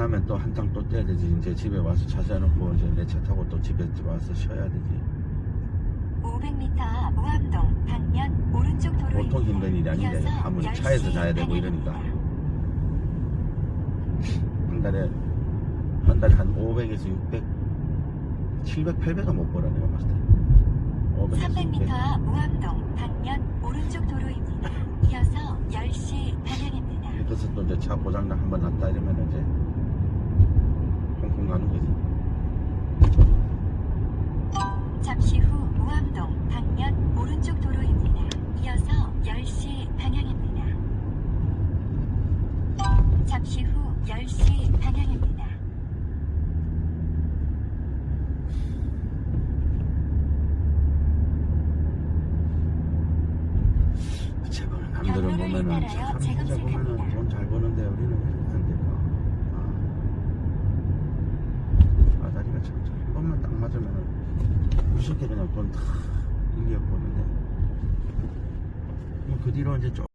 끝나면 또 한탕 또 떼야 되지. 이제 집에 와서 차 세워놓고 이제 내 차 타고 또 집에 와서 쉬어야 되지. 500m 앞 우암동 방면 오른쪽 도로입니다. 보통 힘든 일이 아닌데 이어서 아무리 10시 차에서 자야 되고 이러니까. 한 달에 한 달에 한 500에서 600, 700, 800은 못 벌어 내가 봤을 때. 500에서 300m 600. 앞 우암동 방면 오른쪽 도로입니다. 이어서 10시 방향입니다. 그래서 또 이제 차 고장나 한번 났다 이러면 이제 홍콩 가는 거지. 잠시 후 우암동 방면 오른쪽 도로입니다. 이어서 10시 방향입니다. 잠시 후 10시 방향입니다. 남들은 보면은 진짜 보면은. 돈 잘 버는데 우리는 안 될까? 아, 아다리가 참, 참, 한 번만 딱 맞으면은 무섭게 그냥 돈다 일리어 보는데 뭐 그 뒤로 이제 좀